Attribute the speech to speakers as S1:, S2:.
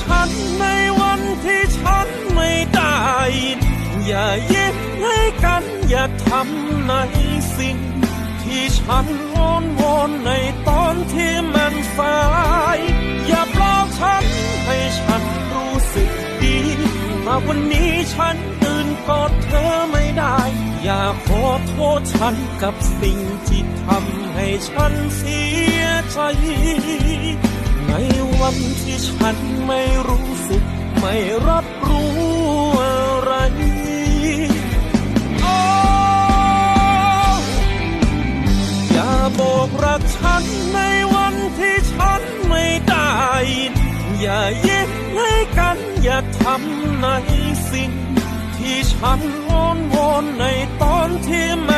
S1: ฉันในวันที่ฉันไม่ได้ อย่ายิ้มให้กันอย่าทำในสิ่ง ที่ฉันวอนวอนในตอนที่มันสาย อย่าปลอบฉันให้ฉันรู้สึกดีมาวันนี้ฉันตื่นกอดเธอไม่ได้ อย่าขอโทษฉันกับสิ่งที่ทำให้ฉันเสียใจใน วันที่ฉันไม่รู้สึก ไม่รับรู้อะไรโอ้อย่าบอกรักฉันในวันที่ฉันไม่ได้ อย่ายิ้มให้กัน อย่าทำในสิ่ง ที่ฉันอ้อนวอนในตอนที่ฉัน